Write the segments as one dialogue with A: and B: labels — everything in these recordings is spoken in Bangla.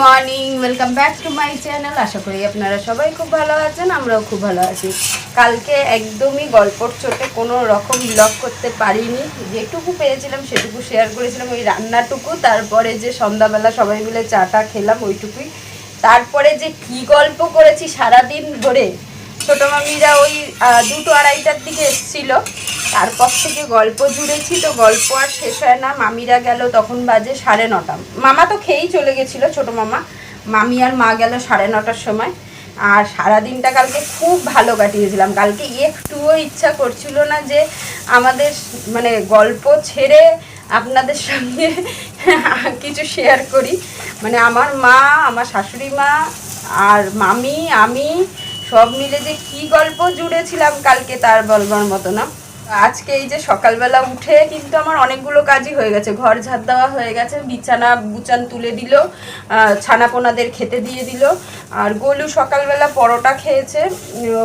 A: Morning welcome back to my channel আশা করি আপনারা সবাই খুব ভালো আছেন, আমরাও খুব ভালো আছি। কালকে একদমই গল্পর চোটে কোনো রকম ব্লগ করতে পারিনি। যেটুকু পেয়েছিলাম, সেটুকু শেয়ার করেছিলাম ওই রান্নাটুকু। তারপরে যে সন্ধ্যাবেলা সবাই মিলে চাটা খেলাম, ওইটুকুই। তারপরে যে কি গল্প করেছি সারাদিন ধরে ছোটো মামিরা ওই দুটো আড়াইটার দিকে এসছিল। তারপর থেকে গল্প জুড়েছি, তো গল্প আর শেষ হয় না। মামিরা গেল তখন বাজে সাড়ে নটা। মামা তো খেয়েই চলে গেছিল, ছোটো মামা। মামি আর মা গেল সাড়ে নটার সময়। আর সারাদিনটা কালকে খুব ভালো কাটিয়েছিলাম। কালকে একটুও ইচ্ছা করছিল না যে আমাদের মানে গল্প ছেড়ে আপনাদের সঙ্গে কিছু শেয়ার করি। মানে আমার মা, আমার শাশুড়ি মা, আর মামি, আমি সব মিলে যে কি গল্প জুড়েছিলাম কালকে তার বলবার মতো না। আজকে এই যে সকালবেলা উঠে কিন্তু আমার অনেকগুলো কাজই হয়ে গেছে। ঘর ঝাড় দেওয়া হয়ে গেছে, বিছানা বুচান তুলে দিল ছানা ছানাপোনাদের খেতে দিয়ে দিল। আর গোলু সকালবেলা পরোটা খেয়েছে,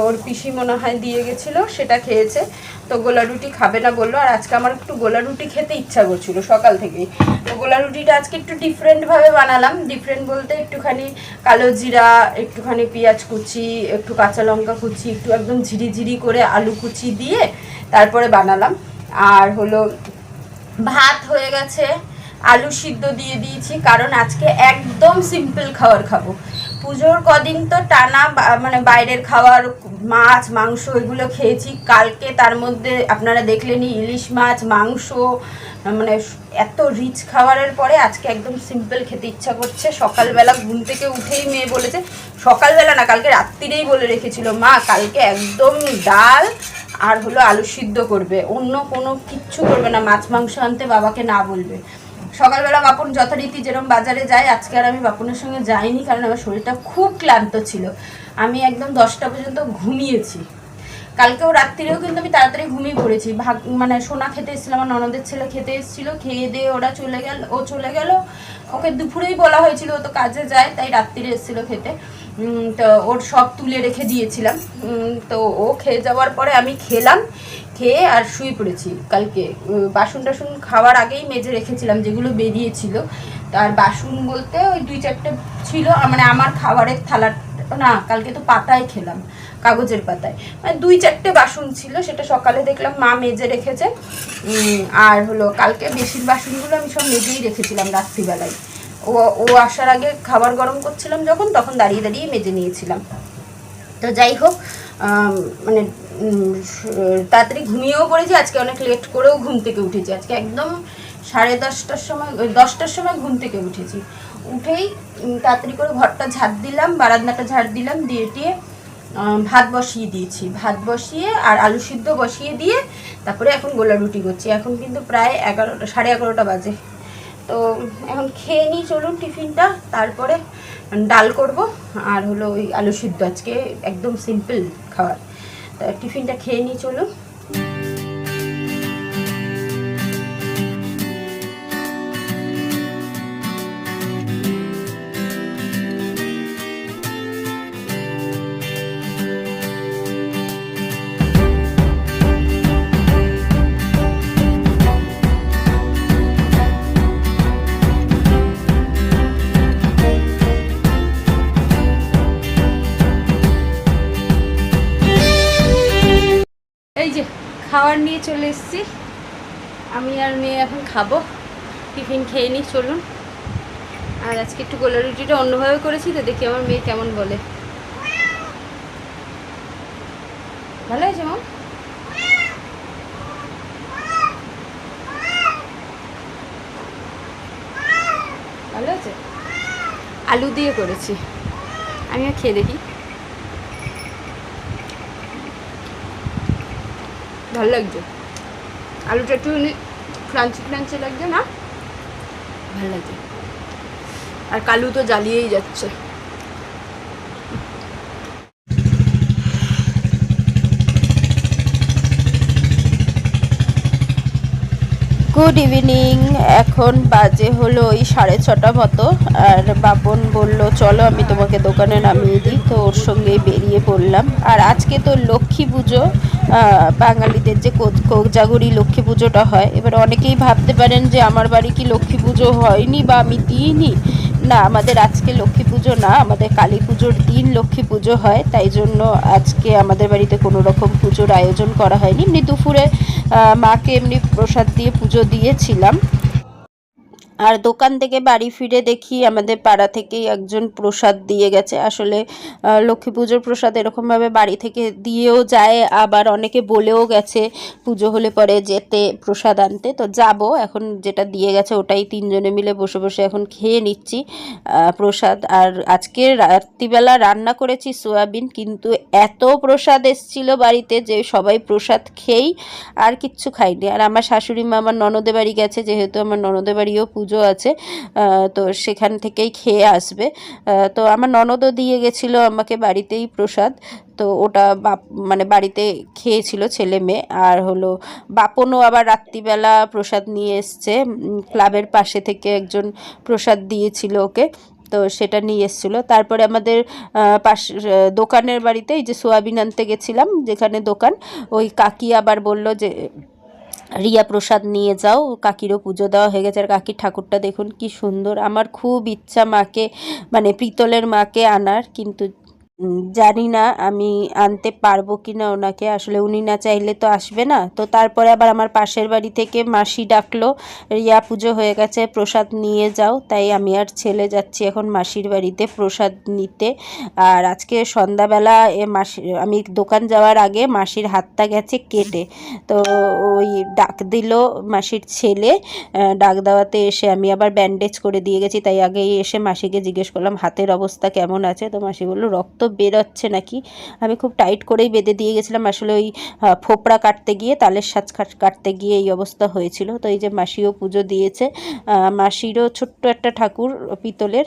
A: ওর পিসি মনে হয় দিয়ে গেছিল, সেটা খেয়েছে। তো গোলা রুটি খাবে না বলল, আর আজকে আমার একটু গোলা রুটি খেতে ইচ্ছা করছিল সকাল থেকেই। তো গোলা রুটিটা আজকে একটু ডিফারেন্টভাবে বানালাম। ডিফারেন্ট বলতে একটুখানি কালো জিরা, একটুখানি পেঁয়াজ কুচি, একটু কাঁচা লঙ্কা কুচি, একটু একদম ঝিরি করে আলু কুচি দিয়ে তারপরে বানালাম। আর হলো ভাত হয়ে গেছে, আলু সিদ্ধ দিয়ে দিয়েছি, কারণ আজকে একদম সিম্পল খাবার খাব। পুজোর কদিন তো টানা মানে বাইরের খাবার, মাছ, মাংস এগুলো খেয়েছি। কালকে তার মধ্যে আপনারা দেখলেনই ইলিশ মাছ, মাংস মানে এত রিচ খাবারের পরে আজকে একদম সিম্পল খেতে ইচ্ছা করছে। সকালবেলা ঘুম থেকে উঠেই মেয়ে বলেছে, সকালবেলা না, কালকে রাত্রিরেই বলে রেখেছিল, মা, কালকে একদম ডাল আর হলো আলু সিদ্ধ করবে। অন্য কোনো কিচ্ছু করবে না। মাছ, মাংস আনতে বাবাকে না বলবে। সকালবেলা বাপন যথারীতি যেরকম বাজারে যায়, আজকে আর আমি বাপনের সঙ্গে যাইনি কারণ আমার শরীরটা খুব ক্লান্ত ছিল। আমি একদম দশটা পর্যন্ত ঘুমিয়েছি। কালকেও রাত্রিরেও কিন্তু আমি তাড়াতাড়ি ঘুমিয়ে পড়েছি। ভাগ মানে সোনা খেতে এসেছিলাম আমার ননদের ছেলে খেতে এসেছিল, খেয়ে দিয়ে ওরা চলে গেল, ও চলে গেল। ওকে দুপুরেই বলা হয়েছিল ও তো কাজে যায়, তাই রাত্রিরে এসেছিল খেতে। তো ওর সব তুলে রেখে দিয়েছিলাম। তো ও খেয়ে যাওয়ার পরে আমি খেলাম, খেয়ে আর শুয়ে পড়েছি। কালকে বাসন টাসন খাওয়ার আগেই মেজে রেখেছিলাম যেগুলো বেরিয়েছিল। তার বাসন বলতে ওই দুই চারটে ছিল মানে আমার খাবারের থালা না, কালকে তো পাতায় খেলাম, কাগজের পাতায়। মানে দুই চারটে বাসন ছিল, সেটা সকালে দেখলাম মা মেজে রেখেছে। আর হলো কালকে বেশির বাসনগুলো আমি সব মেজেই রেখেছিলাম রাত্রিবেলায়। ও ও আসার আগে খাবার গরম করছিলাম যখন, তখন দাঁড়িয়ে দাঁড়িয়ে মেজে নিয়েছিলাম। তো যাই হোক মানে তাড়াতাড়ি ঘুমিয়েও পড়েছি, আজকে অনেক লেট করেও ঘুম থেকে উঠেছি। আজকে একদম সাড়ে দশটার সময় দশটার সময় ঘুম থেকে উঠেছি। উঠেই তাড়াতাড়ি করে ঘরটা ঝাড় দিলাম, বারান্দাটা ঝাড় দিলাম, দিয়ে টিয়ে ভাত বসিয়ে দিয়েছি। ভাত বসিয়ে আর আলু সিদ্ধ বসিয়ে দিয়ে, তারপরে এখন গোলা রুটি করছি। এখন কিন্তু প্রায় এগারোটা সাড়ে এগারোটা বাজে। তো এখন খেয়ে নিই, চলুন টিফিনটা। তারপরে ডাল করব, আর হলো ওই আলু সিদ্ধ, আজকে একদম সিম্পল খাবার। টিফিনটা খেয়ে নিই, চলুন। খাবার নিয়ে চলে এসেছি। আমি আর মেয়ে এখন খাব। টিফিন খেয়ে নিই, চলুন। আর আজকে একটু গোলা রুটিটা অন্যভাবে করেছি তো দেখি আমার মেয়ে কেমন বলে। ভালো হয়েছে মা ভালো আছে? আলু দিয়ে করেছি। আমিও খেয়ে দেখি। ভালো লাগছে। আলুটা একটু ক্রাঞ্চি ক্রাঞ্চি লাগছে না? ভালো লাগছে। আর কালু তো জ্বালিয়েই যাচ্ছে। গুড ইভিনিং এখন বাজে হলো ওই সাড়ে ছটা মতো। আর বাপন বলল, চলো, আমি তোমাকে দোকানে নামিয়ে দিই। তো ওর সঙ্গে বেরিয়ে পড়লাম। আর আজকে তো লক্ষ্মী পুজো বাঙালিদের যে কোজ- কোজাগরি লক্ষ্মী পুজোটা হয়। এবার অনেকেই ভাবতে পারেন যে, আমার বাড়ি কি লক্ষ্মী পুজো হয়নি বা আমি দিইনি?
B: না, আমাদের আজকে লক্ষ্মী পুজো না, আমাদের কালী পুজোর দিন লক্ষ্মী পুজো হয়, তাই জন্য আজকে আমাদের বাড়িতে কোনো রকম পুজোর আয়োজন করা হয়নি। এমনি দুপুরে মাকে এমনি প্রসাদ দিয়ে পুজো দিয়েছিলাম। আর দোকান থেকে বাড়ি ফিরে দেখি আমাদের পাড়া থেকেই একজন প্রসাদ দিয়ে গেছে। আসলে লক্ষ্মী পুজোর প্রসাদ এরকমভাবে বাড়ি থেকে দিয়েও যায়, আবার অনেকে বলেও গেছে পুজো হলে পরে যেতে প্রসাদ আনতে। তো যাব, এখন যেটা দিয়ে গেছে ওটাই তিনজনে মিলে বসে বসে এখন খেয়ে নিচ্ছি প্রসাদ। আর আজকে রাত্রিবেলা রান্না করেছি সোয়াবিন, কিন্তু এত প্রসাদ এসছিল বাড়িতে যে সবাই প্রসাদ খেয়েই আর কিচ্ছু খাইনি আর আমার শাশুড়ি মা, আমার ননদে বাড়ি গেছে, যেহেতু আমার ননদে বাড়িও পুজো আছে তো সেখান থেকেই খেয়ে আসবে। তো আমার ননদও দিয়ে গেছিল আমাকে বাড়িতেই প্রসাদ। তো ওটা বাপ মানে বাড়িতে খেয়েছিল ছেলে মেয়ে। আর হলো বাপনও আবার রাত্রিবেলা প্রসাদ নিয়ে এসছে। ক্লাবের পাশে থেকে একজন প্রসাদ দিয়েছিল ওকে। তো সেটা নিয়ে এসেছিল। তারপরে আমাদের পাশ দোকানের বাড়িতে এই যে সোয়াবিন আনতে গেছিলাম, যেখানে দোকান, ওই কাকি আবার বলল যে রিয়া প্রসাদ নিয়ে যাও, কাকিরও পুজো দেওয়া হয়ে গেছে। আর কাকির ঠাকুরটা দেখুন কি সুন্দর। আমার খুব ইচ্ছা মাকে মানে পিতলের মাকে আনার, কিন্তু জানি না আমি আনতে পারব কি না ওনাকে। আসলে উনি না চাইলে তো আসবে না। তো তারপরে আবার আমার পাশের বাড়ি থেকে মাসি ডাকলো, রিয়া, পুজো হয়ে গেছে, প্রসাদ নিয়ে যাও। তাই আমি আর ছেলে যাচ্ছি এখন মাসির বাড়িতে প্রসাদ নিতে। আর আজকে সন্ধ্যাবেলা এ মাসি, আমি দোকান যাওয়ার আগে মাসির হাতটা গেছে কেটে। তো ওই ডাক দিল মাসির ছেলে ডাক দেওয়াতে এসে আমি আবার ব্যান্ডেজ করে দিয়ে গেছি। তাই আগেই এসে মাসিকে জিজ্ঞেস করলাম, হাতের অবস্থা কেমন আছে? তো মাসি বলল, রক্ত বেরোচ্ছে নাকি? আমি খুব টাইট করেই বেঁধে দিয়ে গেছিলাম। আসলে ওই ফোপড়া কাটতে গিয়ে, তালের সাজ কাট- কাটতে গিয়ে এই অবস্থা হয়েছিল। তো এই যে মাসিও পুজো দিয়েছে মাসিরও ছোট্ট একটা ঠাকুর পিতলের।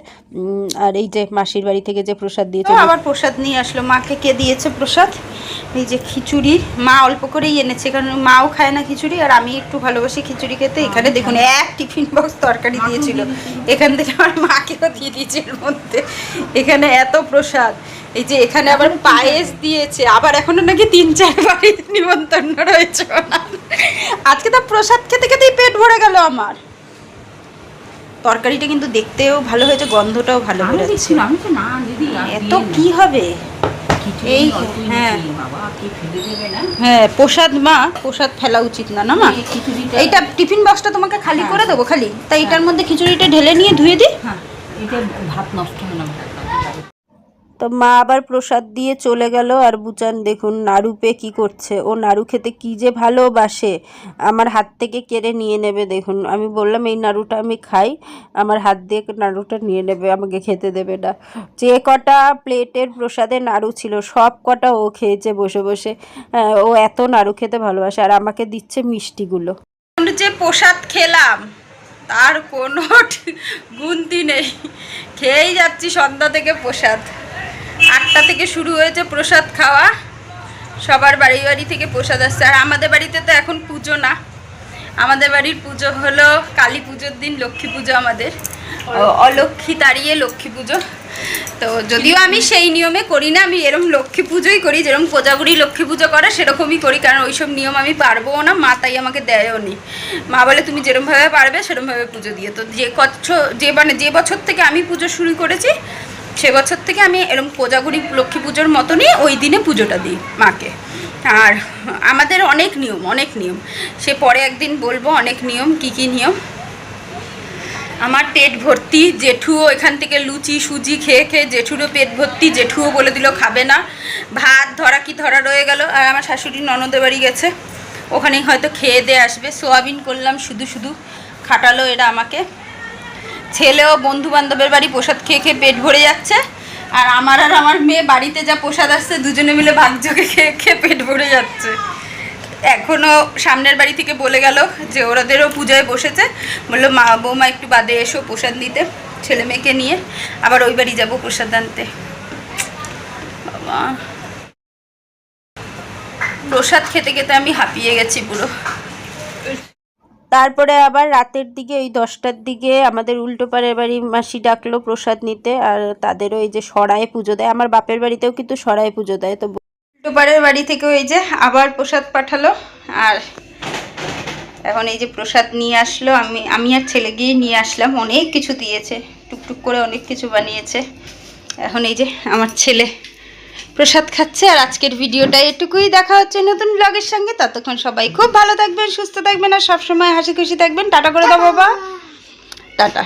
B: আর এই যে মাসির বাড়ি থেকে যে প্রসাদ দিয়েছে
A: আবার প্রসাদ নিয়ে আসলো। মাকে কে দিয়েছে প্রসাদ? এই যে খিচুড়ি মা অল্প করেই এনেছে কারণ মাও খায় না খিচুড়ি আর আমি একটু ভালোবাসি খিচুড়ি খেতে। এখানে দেখুন এক টিফিন বক্স তরকারি দিয়েছিল। এখান থেকে আমার মাকেও দিয়ে দিয়েছে এর মধ্যে। এখানে এত প্রসাদ। এই যে এখানে আবার পায়েস দিয়েছে। আবার এখনও নাকি তিন চার বাড়ি নিমন্ত্রণ রয়েছে। আজকে তো প্রসাদ খেতে খেতেই পেট ভরে গেল আমার। তরকারিটা কিন্তু দেখতেও ভালো হয়েছে গন্ধটাও ভালো
C: না
A: এত কি হবে? এই, হ্যাঁ। হ্যাঁ প্রসাদ মা প্রসাদ ফেলা উচিত না না মা? এইটা টিফিন বক্সটা তোমাকে খালি
C: হ্যাঁ।
A: করে দেবো খালি। তাই এটার মধ্যে খিচুড়িটা ঢেলে নিয়ে ধুয়ে দিই।
C: হ্যাঁ এটা ভাত নষ্ট হয় না।
B: তো মা আবার প্রসাদ দিয়ে চলে গেল। আর বুচান দেখুন নাড়ু পেয়ে কী করছে। ও নাড়ু খেতে কী যে ভালোবাসে আমার হাত থেকে কেড়ে নিয়ে নেবে দেখুন। আমি বললাম এই নাড়ুটা আমি খাই আমার হাত দিয়ে নাড়ুটা নিয়ে নেবে আমাকে খেতে দেবে না। যে কটা প্লেটের প্রসাদে নাড়ু ছিল সব কটা ও খেয়েছে বসে বসে। আহ, ও এত নাড়ু খেতে ভালোবাসে আর আমাকে দিচ্ছে মিষ্টিগুলো।
A: যে প্রসাদ খেলাম তার কোনো গুনতি নেই। খেয়েই যাচ্ছি সন্ধ্যা থেকে প্রসাদ। আটটা থেকে শুরু হয়েছে প্রসাদ খাওয়া। সবার বাড়ি বাড়ি থেকে প্রসাদ আসছে। আর আমাদের বাড়িতে তো এখন পুজো না। আমাদের বাড়ির পুজো হলো কালী পুজোর দিন লক্ষ্মী পুজো আমাদের। অলক্ষ্মী তাড়িয়ে লক্ষ্মী পুজো। তো যদিও আমি সেই নিয়মে করি না আমি এরকম লক্ষ্মী পুজোই করি। যেরকম কোজাগুড়ি লক্ষ্মী পুজো করে সেরকমই করি। কারণ ওইসব নিয়ম আমি পারবও না মা তাই আমাকে দেয়ও নি। মা বলে তুমি যেরমভাবে পারবে সেরমভাবে পুজো দিয়ে তো যে কচ্ছ যে মানে যে বছর থেকে আমি পুজো শুরু করেছি সে বছর থেকে আমি এরকম কোজাগুড়ি লক্ষ্মী পুজোর মতনই ওই দিনে পুজোটা দিই মাকে। আর আমাদের অনেক নিয়ম অনেক নিয়ম। সে পরে একদিন বলব, অনেক নিয়ম, কি কি নিয়ম? আমার পেট ভর্তি, জেঠুও এখান থেকে লুচি, সুজি খেয়ে খেয়ে জেঠুরও পেট ভর্তি, জেঠুও বলে দিল খাবে না। ভাত ধরা কি ধরা রয়ে গেল, আর আমার শাশুড়ি ননদের বাড়ি গেছে। ওখানেই হয়তো খেয়ে দিয়ে আসবে। সোয়াবিন করলাম শুধু শুধু, খাটালো এরা আমাকে। ছেলেও বন্ধু বান্ধবের বাড়ি প্রসাদ খেয়ে খেয়ে পেট ভরে যাচ্ছে। আর আমার আর আমার মেয়ে বাড়িতে যা প্রসাদ আসছে, দুজনে মিলে ভাগযোগে খেয়ে খেয়ে পেট ভরে যাচ্ছে। এখনও সামনের বাড়ি থেকে বলে গেল যে ওরাদেরও পূজায় বসেছে। বলল, মা, বৌমা, একটু বাদে এসো প্রসাদ নিতে, ছেলে মেয়েকে নিয়ে। আবার ওই বাড়ি যাব প্রসাদ আনতে। বাবা। প্রসাদ খেতে খেতে আমি হাঁপিয়ে গেছি পুরো।
B: তারপরে আবার রাতের দিকে, ওই দশটার দিকে আমাদের উল্টোপাড়ের বাড়ি মাসি ডাকলো প্রসাদ নিতে আর তাদেরও এই যে সরায় পুজো দেয়। আমার বাপের বাড়িতেও কিন্তু সরায় পুজো দেয়। তো
A: টোপারের বাড়ি থেকে ওই যে আবার প্রসাদ পাঠালো আর এখন এই যে প্রসাদ নিয়ে আসলো। আমি আমি আর ছেলে গিয়ে নিয়ে আসলাম। অনেক কিছু দিয়েছে, টুকটুক করে অনেক কিছু বানিয়েছে। এখন এই যে আমার ছেলে প্রসাদ খাচ্ছে আর আজকের ভিডিওটা এটুকুই। দেখা হচ্ছে নতুন ব্লগের সঙ্গে। ততক্ষণ সবাই খুব ভালো থাকবেন সুস্থ থাকবেন আর সবসময় হাসি খুশি থাকবেন। টাটা করে দাও বাবা। টাটা।